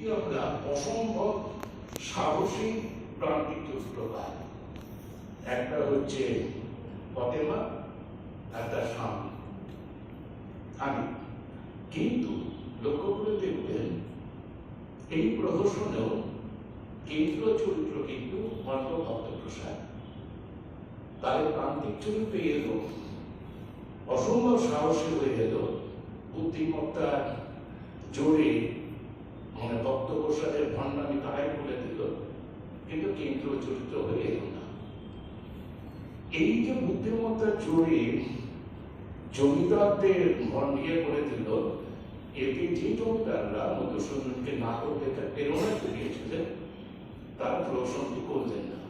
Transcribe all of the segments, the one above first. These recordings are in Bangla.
অসম্ভব সাহসী প্রান্তিক চরিত্রকার একটা হচ্ছে ফতেমা, আর তার স্বামী। কিন্তু লক্ষ্য করে দেখবেন, এই প্রহসনেও কেন্দ্র চরিত্র কিন্তু অন্তর্ভুক্ত প্রসাদ তাদের প্রান্তিক চরিত্রে এলো, অসম্ভব সাহসী হয়ে গেল বুদ্ধিমত্তার জোরে মানে প্রসাদের ভণ্ডামি তারাই বলে দিল, কিন্তু কেন্দ্র চরিত্র হয়ে এলো না। এই যে বুদ্ধিমত্তার জোরে জমিদারদের ভণ্ডিয়ে করে দিল, এতে যে জমিদাররা মধুসূদনকে নাটক দেখার প্রেরণা জুগিয়েছিলেন, তারা প্রশংসি করলেন না।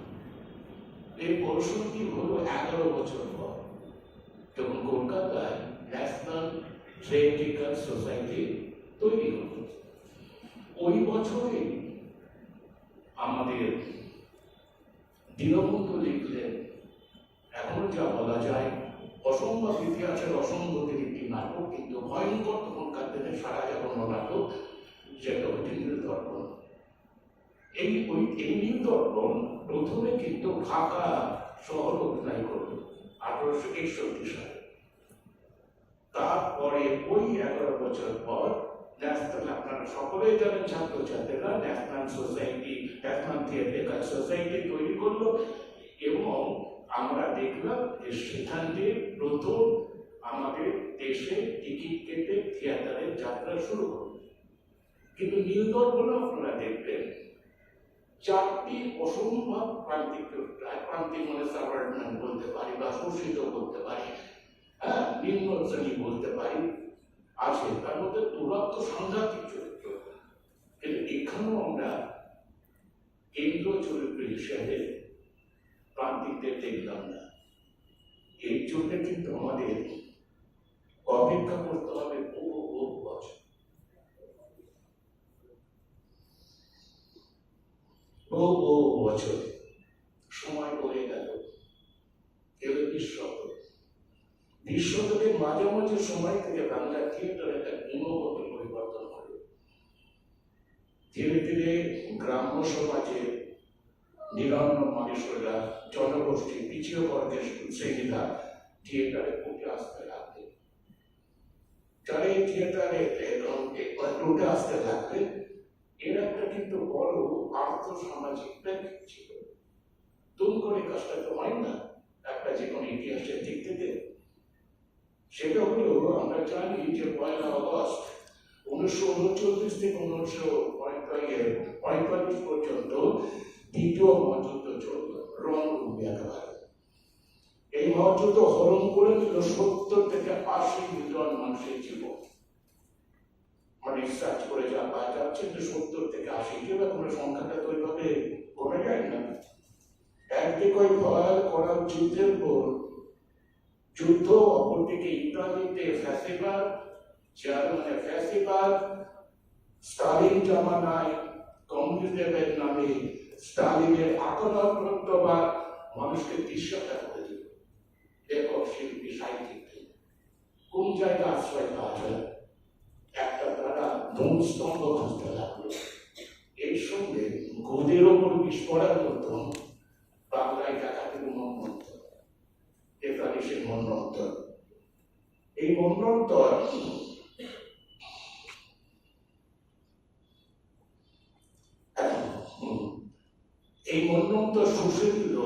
এই প্রশংসি হলো এগারো বছর পর তখন কলকাতায় ন্যাশনাল থিয়েটিক্যাল সোসাইটি তৈরি হলো। ওই বছরে আমাদের দীনবন্ধু লিখলেন, এখন যা বলা যায়, অসম্ভব ইতিহাসের অসম্ভবের একটি নাটক, কিন্তু ভয়ঙ্কর তখনকার দিনে সারা জাগানো নাটক যেটা হচ্ছে নীলদর্পণ এই ওই, এই নীলদর্পণ প্রথমে কিন্তু ঢাকা শহর অভিনয় করল আঠারোশো একষট্টি সালে। তারপরে ওই এগারো বছর পর ন্যাশনাল আপনারা সকলেই জানেন ছাত্রছাত্রীরা national society national theatre society তৈরি করল এবং আমরা দেখলাম যে সেখান দিয়ে প্রথম আমাদের দেশে টিকিট কেটে থিয়েটারের যাত্রা শুরু হলো। কিন্তু নীলদর্পণে আপনারা দেখবেন চারটি অসম্ভব প্রান্তিক প্রান্তিক মানে সাবার্ডমেন্ট বলতে পারি বা শোষিত বলতে পারি হ্যাঁ নিম্ন শ্রেণি বলতে পারি আছে, তার মধ্যে দুরত্ব সাংঘাতিক চরিত্র। কিন্তু এখানেও আমরা কেন্দ্র চরিত্র হিসেবে প্রান্তিকদের দেখলাম না। এই জন্য কিন্তু আমাদের অপেক্ষা করতে হবে বহু বহু বছর। বহু বহু বছর। সময় বয়ে গেল। এলো বিশ শতক বিশ শতকের মাঝামাঝি সময় থেকে বাংলা থিয়েটার একটা গুণগত পরিবর্তন হলো। ধীরে ধীরে গ্রাম্য সমাজে নিরন্ন মানুষেরা জনগোষ্ঠী, পিছিয়ে বর্গের শ্রেণীরা থিয়েটারে উঠে আসতে লাগবে। যারা এই থিয়েটারে উঠে আসতে লাগবে, এর একটা কিন্তু বড় আর্থ সামাজিক ব্যাখ্যা ছিল। তুম করে কাজটা তো হয় না, একটা যে কোনো ইতিহাসের দিক থেকে সেটা হলো, আমরা জানি যে পয়লা আগস্ট উনিশশো উনচল্লিশ থেকে উনিশশো পঁয়তাল্লিশ পর্যন্ত দ্বিতীয় মহাযুদ্ধ চলল রণভূমি একেবারে এই মহাযুদ্ধ হরণ করে দিল সত্তর থেকে আশি মিলিয়ন মানুষের জীবন। মানে রিসার্চ করে যা পাওয়া যাচ্ছে যে সত্তর থেকে আশি কিংবা কোনো সংখ্যাটা তো ওইভাবে কমে যায় না। একদিকে ওই ভয় করার যুদ্ধের পর যুদ্ধ, অপরদিকে ইতালিতে ফ্যাসিবাদ জার্মানে ফ্যাসিবাদ, স্টালিন জামানায় কমিউনিজমের নামে স্টালিনের আকলাক্রান্তবাদ মানুষকে দৃশ্যতা করে দিল। লেখক, শিল্পী সাহিত্যিক কোন জায়গায় আশ্রয় পাওয়া যায়? একটা তারা ধূমস্তম্ভ খুঁজতে লাগল। এই সঙ্গে গোদের ওপর পড়ার মতন বাংলায় দেখা দিল মন্বন্তর তেতাল্লিশের মন্বন্তর এই মন্বন্তর এই মন্বন্তর শুষে দিল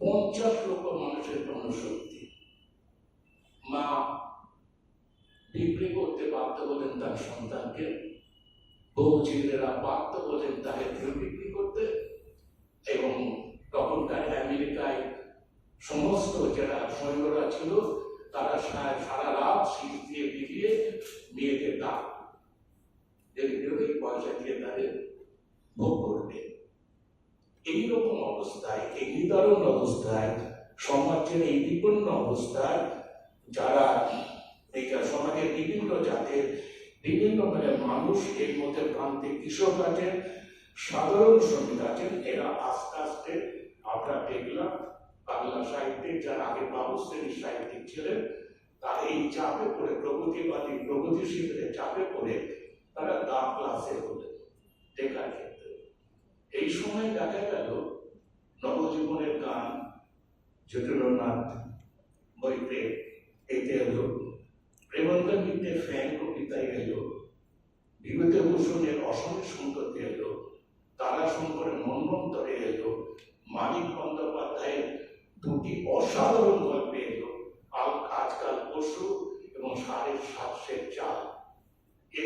পঞ্চাশ লক্ষ মানুষের জনশক্তি। মা বিক্রি করতে বাধ্য হলেন তার সন্তানকে, বউ ছেলেরা বাধ্য হলেন তাকে বিক্রি করতে, এবং তখনকার আমেরিকায় সমস্ত যারা সৈন্যরা ছিল, তারা সারা রাত শীত দিয়ে বিলিয়ে মেয়েদের ডাক দেখবে পয়সা দিয়ে তাদের ভোগ করবে। এইরকম অবস্থায়, এই নিদারুণ অবস্থায়, সমাজের এই বিপন্ন অবস্থায় যারা এই সমাজের বিভিন্ন জাতের, বিভিন্ন মানে মানুষ, এর মধ্যে প্রান্তিক কৃষক আছেন, সাধারণ শ্রমিক আছেন, এরা আস্তে আস্তে আমরা দেখলাম বাংলা সাহিত্যে যারা আগে বাবু শ্রেণির সাহিত্যিক ছিলেন তারা এই চাপে পড়ে, প্রগতিবাদী, প্রগতিশীলদের চাপে পড়ে তারা দাপ ক্লাসে হলেন সময় দেখা গেল, নবজীবনের গান জটিলনাথ বইতে, এতে এলো প্রেমানন্দিতে ফ্যান কবিতায়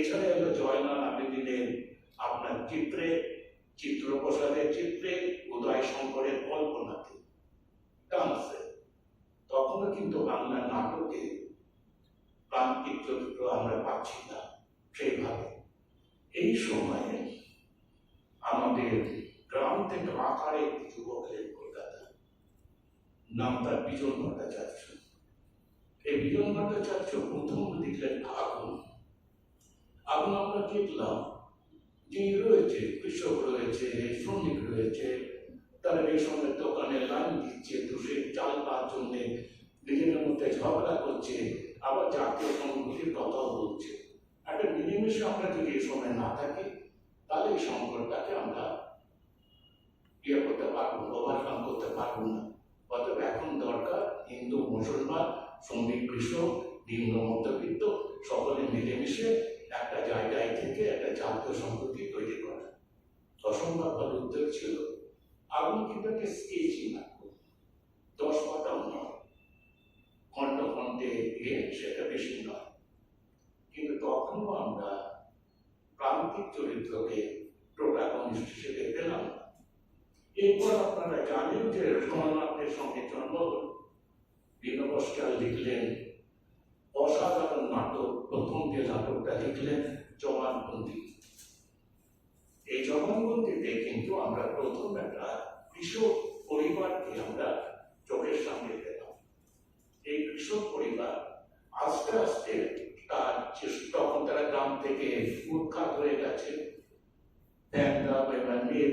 এছাড়া এলো জয়নাল আবেদিনের আপনার চিত্রে, চিত্রপ্রসাদের চিত্রে, উদয় শঙ্করের কল্পনাতে। ডান্সে তখনও কিন্তু বাংলা নাটকে প্রান্তিক চরিত্র আমরা পাচ্ছি না সেইভাবে। এই সময়ে আমাদের গ্রাম থেকে আকারে যুবক এলেন কলকাতা নাম তার বিজন ভট্টাচার্য। এই বিজন ভট্টাচার্য প্রথম লিখলেন আগুন আগুন আমরা দেখলাম যে রয়েছে, কৃষক রয়েছে, শ্রমিক রয়েছে, তারা রেশনের দোকানে লাইন দিচ্ছে তুষের চাল পাওয়ার জন্য নিজেদের মধ্যে ঝগড়া করছে, আবার জাতীয় সংহতির কথাও বলছে। একটা মিলেমিশে আমরা যদি এই সময় না থাকি, তাহলে এই সংকটটাকে আমরা ইয়ে করতে পারব ওভারকাম করতে পারব না। অতএব এখন দরকার হিন্দু, মুসলমান, শ্রমিক, কৃষক নিম্ন মধ্যবিত্ত সকলে মিলেমিশে একটা জায়গায় থেকে একটা জাতীয় সংহতি তৈরি করা। অসম্ভব ভালো উদ্যোগ ছিল। আগুন কিন্তু একটা স্কেচই না দশ পাতাও নয় খণ্ডে গিয়ে সেটা বেশি নয় কিন্তু তখনও আমরা প্রান্তিক চরিত্রকে প্রোটাগনিস্ট হিসেবে পেলাম। এরপর আপনারা জানেন যে রঘুনাথের সঙ্গে জন্ম হল লিখলেন অসাধারণ নাটক, প্রথম যে নাটকটা লিখলেন জবানবন্দি এই জবানবন্দিতে কিন্তু আমরা প্রথম একটা কৃষক পরিবারকে আমরা চোখের সামনে পেলাম। এই কৃষক পরিবার আস্তে আস্তে তার তখন তারা গ্রাম থেকে উৎখাত হয়ে গেছে।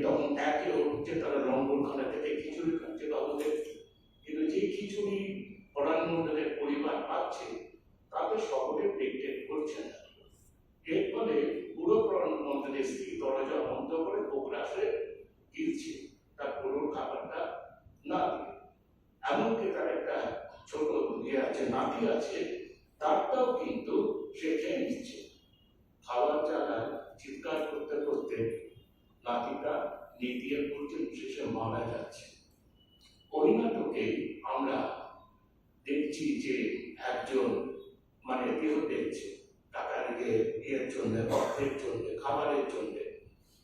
তখন একে হচ্ছে তারা লঙ্গরখানা থেকে খিচুড়ি খাচ্ছে বাবুদের। কিন্তু যে খিচুড়ি প্রধানমন্ত্রীদের পরিবার পাচ্ছে তাদের সকলে পেটেন্ট করছে না। এর ফলে পুরো প্রধানমন্ত্রীর স্ত্রী দরজা বন্ধ করে পোকরাসে গিলছে তার পুরো খাবারটা না এমনকি তার একটা ছোট ইয়ে আছে, নাতি আছে, তারটাও কিন্তু সে খেয়ে নিচ্ছে। খাবার চালা চিৎকার করতে করতে নাতিটা নিতিয়ে পড়ছে শেষে মারা যাচ্ছে। ওই নাটকে আমরা দেখছি যে একজন মানে দেহ দেখছে টাকা নিয়ে ইয়ের জন্য, অর্থের জন্য, খাবারের জন্য।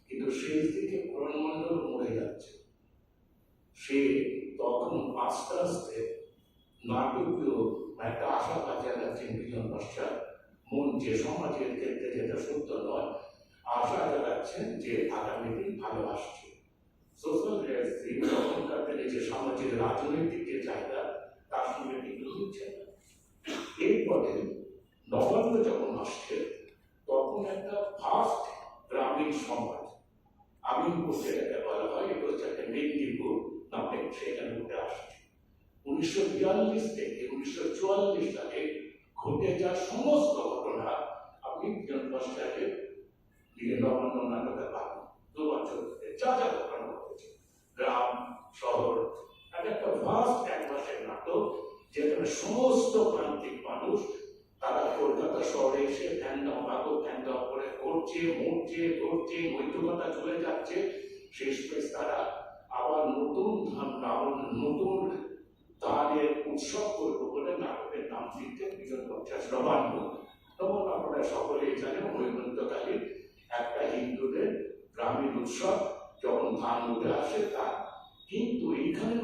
কিন্তু শেষ দিকে করণমণ্ডল মরে যাচ্ছে। সে তখন আস্তে আস্তে নাটকীয় একটা আশা বাজার আছে বিজন পশ্চাৎ। মন যে সমাজের ক্ষেত্রে যেটা সত্য নয়, আশা জাগাচ্ছেন যে আগামী দিন ভালো আসছে। সোশ্যাল রিয়ালিটি তখনকার যে সামাজিক রাজনৈতিক যে জায়গা, তার সঙ্গে কিন্তু হচ্ছে না এরপরে নবান্ন যখন আসছে, তখন একটা ফার্স্ট গ্রামীণ সমাজ আমি বলতে এটা বলা হয়, এটা হচ্ছে একটা মেদিনীপুর নামে সেখানে উঠে আসছে। উনিশশো বিয়াল্লিশ থেকে উনিশশো চুয়াল্লিশ সালে ঘটে যাওয়া সমস্ত ঘটনা, আপনি বিজ্ঞান পশ্চাতে নবান্ন নাটকে পাবেন দু বছর যা যা ঘটনা ঘটেছে, গ্রাম, শহর একটা এক মাসের নাটক যেখানে সমস্ত প্রান্তিক মানুষ তারা কলকাতা শহরে এসে ফ্যান দাও বাগো ফ্যান দাও করে করছে মরছে, ধরছে নৈতিকতা চলে যাচ্ছে। শেষ পেশ তারা আবার নতুন ধান নতুন তাদের উৎসব করব বলে নাটকের নাম দিতে বিজন পঞ্চাশ নবান্ন তখন আপনারা সকলেই জানেন, হৈমন্তকালীন একটা হিন্দুদের গ্রামীণ উৎসব, যখন ধান উঠে আসে তা কিন্তু এইখানে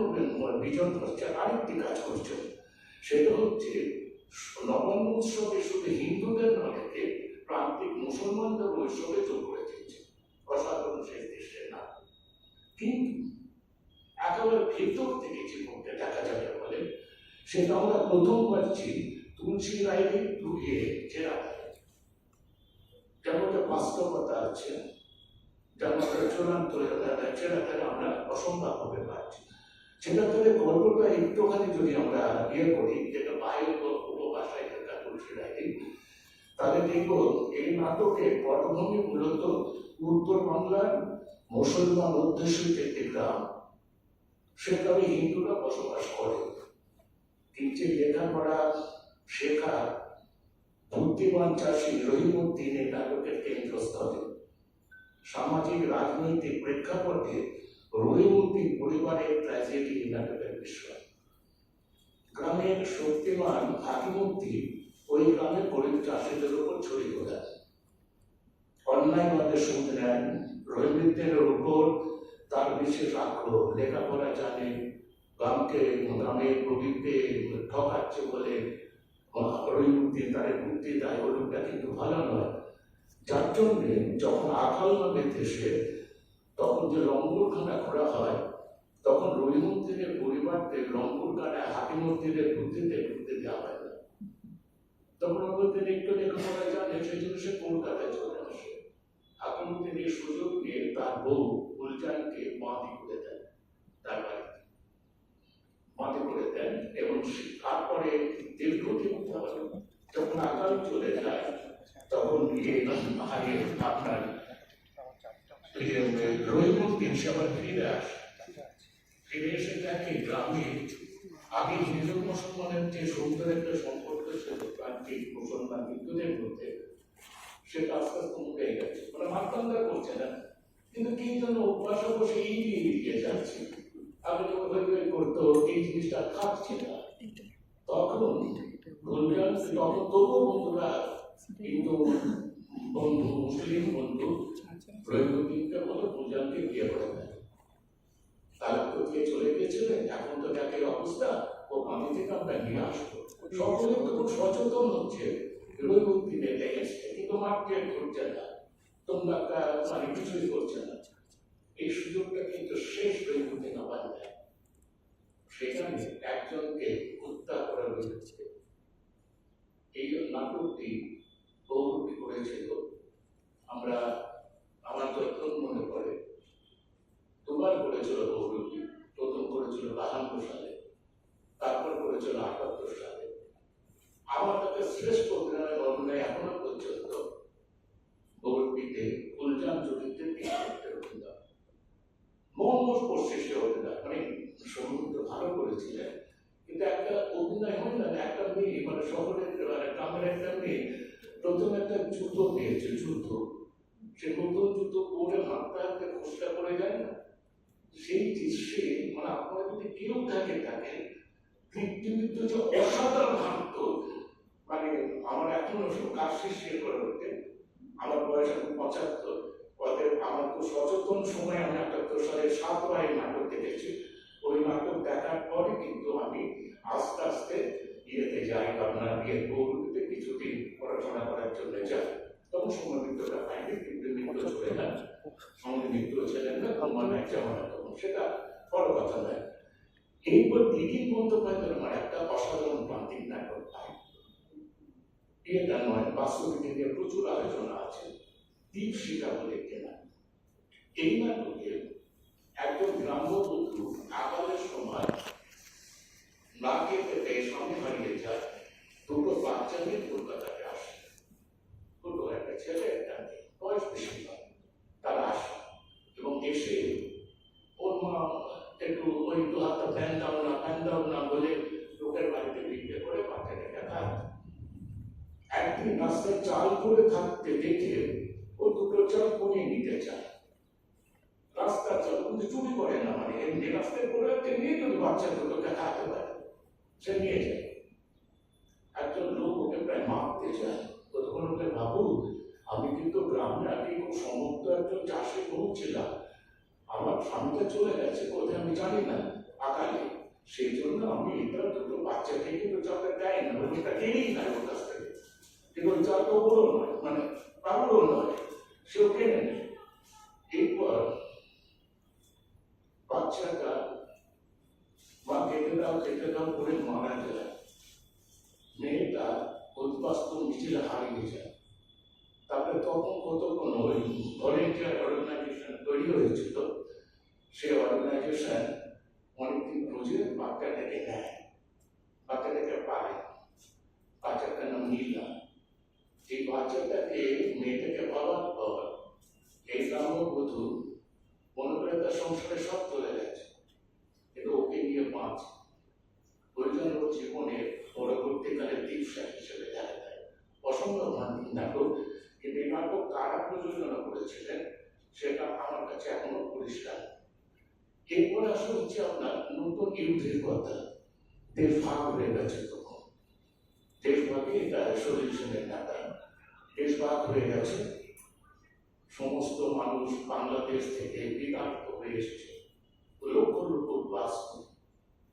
বিজন পঞ্চাশ আরেকটি কাজ করছেন সেটা হচ্ছে নবান্ন উৎসবে শুধু হিন্দুদের না থেকে প্রান্তিক মুসলমানদের উৎসবে যোগ করে দিয়েছে। অসাধারণ সেই দৃশ্যের নাম। কিন্তু একেবারে ভেতর থেকে মধ্যে দেখা যাবে বলে, সেটা আমরা প্রথম পাচ্ছি তুলসী রায়কে ডুবিয়ে জেরা যেমন বাস্তবতা আছে, যেমন চূড়ান্ত আমরা অসম্ভব ভাবে পাচ্ছি। সেটা থেকে গল্পটা একটুখানি যদি আমরা ইয়ে করি, যেটা বাইরের গল্প ভাষায় যেটা তুলসী রায়কে তাহলে দেখব এই নাটকের পটভূমি মূলত উত্তর বাংলার মুসলমান অধ্যুষিত একটি গ্রাম। সেখানে হিন্দুরা বসবাস করে। কিন্তু লেখাপড়া শেখা বুদ্ধিমান চাষী রহিমুদ্দিন এই নাটকের কেন্দ্রস্থলে। সামাজিক, রাজনৈতিক প্রেক্ষাপটে রহিমুদ্দিন পরিবারের ট্র্যাজেডি নাটকের বিষয় গ্রামের শক্তিমান হাকিমুদ্দিন ওই গ্রামে গরিব চাষিদের উপর ছড়ি ঘোরায় অন্যায়ভাবে সুদ নেন রহিমুদ্দিনের উপর তার বিশেষ আগ্রহ। লেখাপড়া জানে, গ্রামকে গ্রামের প্রবীণকে ঠকাচ্ছে বলে রহিমুদ্দিন তারে বুদ্ধি দেয় লোকটা কিন্তু ভালো নয়। যার জন্যে যখন আকাল নামে দেশে তখন যে লঙ্গরখানা খোলা হয়, তখন রহিমুদ্দিনের পরিবারকে লঙ্গরখানায় হাকিমুদ্দিনের বুদ্ধিতে ঢুকতে দেওয়া হয় না। তখন রহিমুদ্দিন একটু লেখাপড়া জানে সেই জন্য সে কলকাতায় চলে আসে। হাকিমুদ্দিন এই সুযোগ নিয়ে তার বউ গুলজানকে বাঁধি করে দেন তার বাড়িতে। বাঁধি করে দেন এবং তারপরে দীর্ঘদিন যখন আকাল চলে যায়, তখন গিয়ে হারিয়ে আপনার রহিমুদ্দিন সে আবার ফিরে আসে। ফিরে এসে দেখে গ্রামে আগে হিন্দু মুসলমানের যে সুন্দর একটা সম্পর্ক ছিল প্রান্তিক মুসলমান হিন্দুদের মধ্যে সেটা আস্তে আস্তে মুখে গেছে। মানে মাত্রান্তর করছে না কিন্তু কি যেন অভ্যাসে বসে এই দিয়ে যাচ্ছে। আগে হই করতো এই জিনিসটা থাকছে না। তখন তখন তবুও বন্ধুরা হিন্দু বন্ধু মুসলিম বন্ধু রহিমুদ্দিনকে বলে গুলজানকে বিয়ে করে দেয়। তাহলে তো কে চলে গেছিলেন? এখন তো দেখে অবস্থা ও পানি থেকে আমরা নিয়ে আসব। সকলে তো খুব সচেতন হচ্ছে। রহিমুদ্দিনের লেগেছে কিন্তু মাঠকে ধরছে না তোমরা মানে কিছুই করছে না। এই সুযোগটা কিন্তু শেষ রহিমুদ্দিন আবার দেয় সেখানে একজনকে হত্যা করা হয়েছে। এই নাটকটি বহুরূপী করেছিল আমরা আমার যখন মনে পড়ে। দুবার করেছিল বহুরূপী, প্রথম করেছিল বাহান্ন সালে, তারপর করেছিল আটাত্তর সালে। আমার কাছে শ্রেষ্ঠ অভিনয় অভিনয় এখনও পর্যন্ত বহুরূপীতে ফুলজান চরিত্রে তিন চরিত্রের অভিনয়। করছে সে অভিনয় মানে সমৃদ্ধ ভালো করেছিলেন। কিন্তু একটা অভিনয় হয় না, একটা মেয়ে মানে শহরের মানে গ্রামের একটা মেয়ে প্রথম একটা জুতো পেয়েছে জুতো সে নতুন জুতো পরে হাঁটতে হাঁটতে খোসটা করে যায় না? সেই দৃশ্যে মানে আপনারা যদি কেউ থাকে থাকে পৃথিবীতে যে অসাধারণ হাঁটত মানে আমার এখনও সব কাজ শেষ করে উঠতে আমার বয়স এখন পঁচাত্তর, অতএব আমার খুব সচেতন সময় আমি আটাত্তর সালে সাত ভাই নাটক দেখেছি। ওই নাটক দেখার পরে কিন্তু আমি আস্তে আস্তে ইয়েতে যাই, আপনার কিছুদিন পড়াশোনা করার জন্য যাই তখন সময় মৃত্যুটা পাইনি কিন্তু মৃত্যু চলে যান সঙ্গে মৃত্যু ছিলেন না এক জামানা তখন। সেটা বড় কথা নয়। এইবার দিদির বন্দ্যোপাধ্যায়ের আমার একটা অসাধারণ প্রান্তিক নাটক এটা নয় বাস্তবিক নিয়ে প্রচুর আলোচনা আছে। দ্বীপ শিখা বলে নাটক এই নাটকে একজন গ্রাম্য বন্ধু আকালের সময় না খেতে পেয়ে হারিয়ে যায়। দুটো বাচ্চা নিয়ে কলকাতায় আসে দুটো একটা ছেলে একটা মেয়ে বয়স বেশি নয় তারা আসে এবং এসে ওর মা একটু ওই দু হাতটা ফ্যান দাও না ফ্যান দাও না বলে লোকের বাড়িতে ভিড়ে করে বাচ্চাটাকে খায় একদিন রাস্তায় চাল করে থাকতে দেখে ও দুটো চাল কমিয়ে নিতে চায়। রাস্তা চাল কিন্তু চুরি করে না মানে এমনি রাস্তায় পড়ে একটা নিয়ে যদি বাচ্চা দুটোকে খাতে পারে, সে নিয়ে যায়। একজন লোক ওকে প্রায় মারতে চায় ততক্ষণ ওকে আমি কিন্তু গ্রামে আগে খুব সমর্থ একজন চাষি বউ ছিলাম আমার স্বামীটা চলে গেছে কোথায় আমি জানি না, আকালে। সেই জন্য আমি এটা দুটো বাচ্চাকে দেয় না ওটা না ওর থেকে কিন্তু বড় নয় মানে পাগলও নয়, সেও কেনে নেয়। এরপর বাচ্চাটা মা কেটে দাও কেটে দাও করে মারা যায়। মেয়েটা উদ্বাস্তু মিছিলে হারিয়ে যায়। তারপরে তখন কতক্ষণ ওই ভলেন্টিয়ার অর্গানাইজেশন তৈরি হয়েছিল, সেই অর্গানাইজেশন অনেকদিন খুঁজে বাচ্চাটাকে নেয়। বাচ্চাটাকে পায়। বাচ্চাটার নাম নীলা। এই বাচ্চাটাকে মেয়েটাকে পাওয়ার পর এই কাম্যবধূ মনে করে তার সংসারে সব চলে গেছে। কিন্তু ওকে নিয়ে ওই জন্য ওর জীবনের পরবর্তীকালে দীপসা হিসেবে দেখা যায়। অসম্ভব নাটক। কিন্তু এই নাটক কারা প্রযোজনা করেছিলেন, সেটা আমার কাছে এখনও পরিষ্কার। এরপরে আসলে হচ্ছে আপনার নতুন ইউথের কথা। দেশ ভাগ হয়ে গেছে তখন। দেশ ভাগে এটা সলিউশনের নাটক। দেশ ভাগ হয়ে গেছে। সমস্ত মানুষ বাংলাদেশ থেকে বিতাড়িত হয়ে এসেছে। লক্ষ লক্ষ উদ্বাস্তু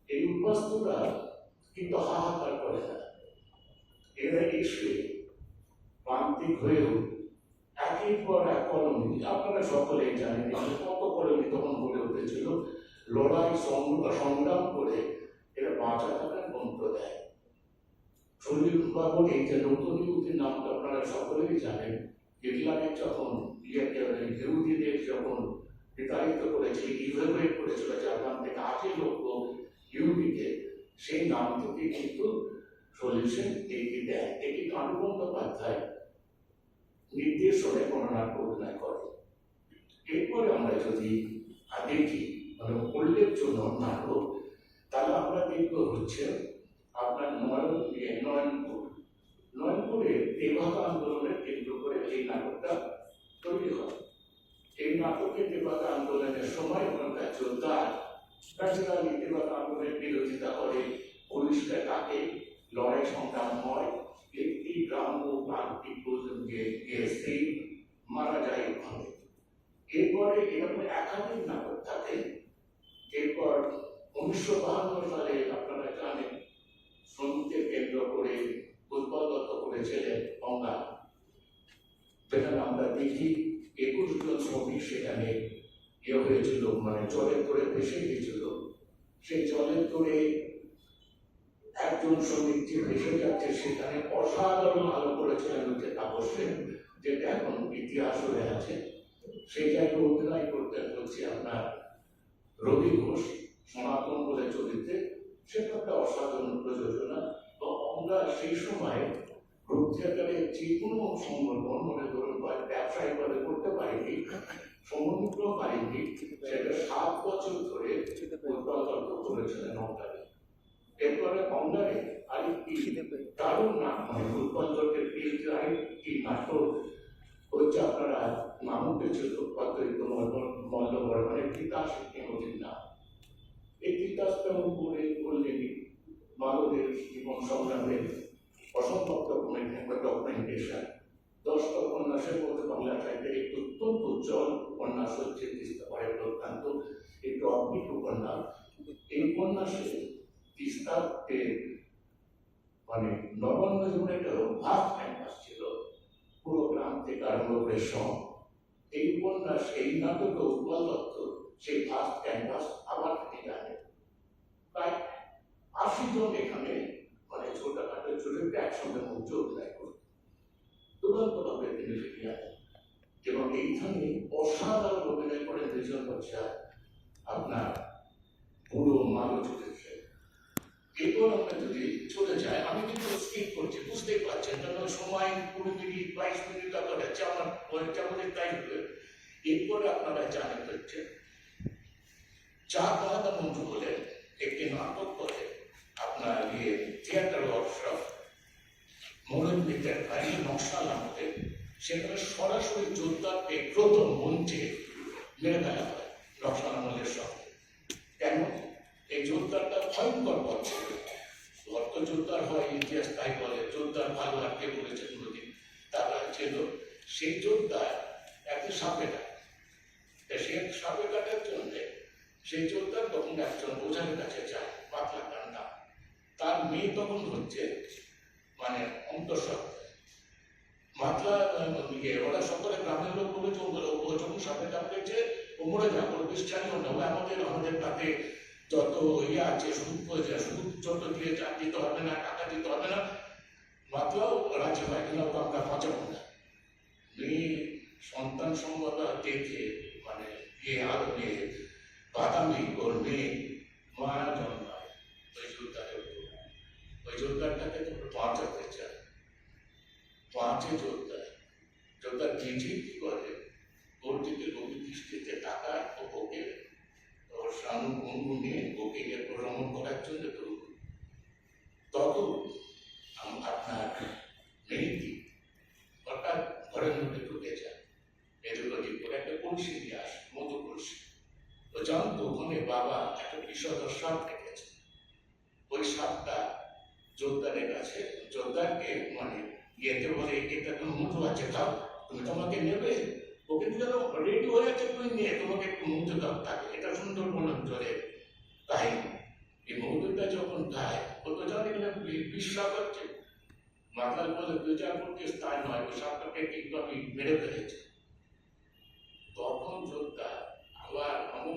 এই উদ্বাস্তুরা কিন্তু হাহাকার করে না। এরা এসে প্রান্তিক হয়েও একের পর এক কলোনি আপনারা সকলেই জানেন কত কলোনি তখন গড়ে উঠেছিল, লড়াই সংগ্রাম করে এরা বাঁচা থাকার মন্ত্র দেয়। শরীর বাবু এই যে ইহুদির নামটা আপনারা সকলেই জানেন হিটলারের যখন ইয়েকে ইহুদিদের যখন বিতাড়িত করেছিল ইভেলুয়েট করেছিল জার্মান থেকে আশি লক্ষ ইহুদিকে সেই নাম থেকে কিন্তু সলিউশন এটি দেয়। এটি কানু বন্দ্যোপাধ্যায় নির্দেশনে গণনাট্য অভিনয় করে। এরপরে আমরা যদি দেখি মানে উল্লেখযোগ্য নাটক তাহলে আমরা দেখব হচ্ছে আপনার নয়ন ইয়ে, নয়নপুর। নয়নপুরে দেবাগ আন্দোলনের কেন্দ্র করে এই নাটকটা তৈরি হয়। এই নাটকে দেবাগ আন্দোলনের সময় ওখানকার যোদ্ধা ন্যাচারালি দেবাগ আন্দোলনের বিরোধিতা করে। পুলিশকে ডাকে লড়াই সংগ্রাম হয়। একটি গ্রাম্য প্রান্তিক প্রজন্মকে সেই মারা যায় ওখানে। এরপরে এরকম একাধিক নাটক থাকে। এরপর উনিশশো বাহান্ন সালে আপনারা জানেন শ্রমিকদের কেন্দ্র করে উৎপল দত্ত করেছিলেন গঙ্গা যেখানে আমরা দেখি, একুশ জন শ্রমিক সেখানে ইয়ে হয়েছিল মানে জলের করে ভেসে গিয়েছিল। সেই জলের করে একজন শ্রমিক যে ভেসে যাচ্ছে, সেখানে অসাধারণ আলো করেছিলেন হচ্ছে তাপস যেটা এখন ইতিহাস হয়ে আছে। জায়গায় অভিনয় করতেন হচ্ছে আপনার রবি ঘোষ, সনাতন বলে চরিত্রে। সেটা একটা অসাধারণ প্রযোজনা। তো আমরা সেই সময় গ্রুপ থিয়েটারে যে কোনো সংগঠন মনে করুন বা ব্যবসায়িকভাবে করতে পারিনি সমুদ্র পারিনি সেটা সাত বছর ধরে উৎপাদন করেছিলেন অঙ্গারে। এরপরে অঙ্গারে আরেকটি দারুণ নাম মানে উৎপাদকের বিরুদ্ধে আরেকটি নাটক হচ্ছে আপনারা নাম উঠেছিল উৎপাদিত মল্লবর্মনের তিতাস নদীর নাম? এই তিতাস তেমন করে বললেন বালদের জীবন সংগ্রামের অসম্ভব ডকুমেন্ট একটা দশটা উপন্যাসের একটি অত্যন্ত উজ্জ্বল উপন্যাস হচ্ছে একটি উপন্যাস। এই উপন্যাসে তিস্তাতে মানে একটা ছিল, পুরো গ্রাম থেকে উপন্যাস, এই নাটকে উৎপল দত্ত সেই ফার্স্ট ক্যাম্পাস আবার আশি জন এখানে মানে ছোটখাটো চরিত্রে একসঙ্গে মঞ্চ অভিনয় করত। দুরন্ত ভাবে তিনি ফিরে আসেন এবং এইখানে অসাধারণ অভিনয় করেন দুজন বাচ্চা আপনার পুরো মানব চরিত্রে এরপর আমরা যদি চলে যাই, আমি কিন্তু স্কিপ করছি, বুঝতেই পারছেন কারণ সময় কুড়ি মিনিট, বাইশ মিনিট আপনার হচ্ছে আমার যেমন তাই হবে। এরপরে আপনারা জানেন হচ্ছে, চার বাহাদা মঞ্জু বলে একটি নাটক মনোনীতের ভারী নকশা নামতে সেখানে সরাসরি যোদ্ধাকে প্রথম মঞ্চে মেরে ফেলা হয়, নকশা আমলের সঙ্গে। কেন? এই যোদ্ধাটা ভয়ঙ্কর পথ ভক্ত যোদ্ধার হয় ইতিহাস তাই বলে যোদ্ধার ভালো আর কে বলেছে কোনোদিন? তারা ছিল, সেই যোদ্ধা একে সাপে কাটে সে সাপে কাটার জন্যে সেই যোদ্ধার তখন একজন বোঝার কাছে যায়, পাতলা কান্না তার মেয়ে তখন হচ্ছে মানে অন্তঃসত্ত্বা। মাতলা আহ, ইয়ে ওরা সকলে গ্রামের লোক বলে যে ও- যখন সাপে কামড়েছে ও মরে যাবে ওর বেশ জানিও না আমাদের আমাদের তাতে যত ইয়ে আছে সুদ সুদ যত দিয়ে যা দিতে হবে না টাকা দিতে হবে না মাতলাও রাজি হয় কিনা ওকে আমরা বাঁচাবো না মেয়ে সন্তান সম্ভাবনা দেখে মানে ইয়ে আরও মেয়ে বাদামি ওর মেয়ে মারা জন্মায় ওই যোদ্ধারের উপর। ওই যোদ্ধাটাকে তো বাঁচাতে চায় বাঁচে যোদ্ধা। যোদ্ধা নিজে কি করে? ওর দিকে রবি দৃষ্টিতে তাকায় ও ওকে ওকে ভ্রমণ করার জন্য তো তখন আপনার মেয়েটি হঠাৎ ঘরের মধ্যে ঢুকে যায়। এদিকে করে একটা কলসি দিয়ে আসে, মধু কলসি। তো জানতো ওখানে বাবা একটা বিষধর সাপ ইয়েতে বলে এটা তো মধু আছে দাও তুমি তোমাকে নেবে ওকে দিলে রেডি হয়ে আছে তুই নিয়ে তোমাকে একটু মধু দাও তাকে এটা সুন্দরবন অঞ্চলের কাহিনী এই মধুটা যখন খায় ও তো জানে কিনা বিশ্বাস হচ্ছে মাতাল বলে বিচার করতে স্থান নয় ওই সাপটাকে কিন্তু আমি মেরে ফেলেছি তখন যোদ্ধা আবার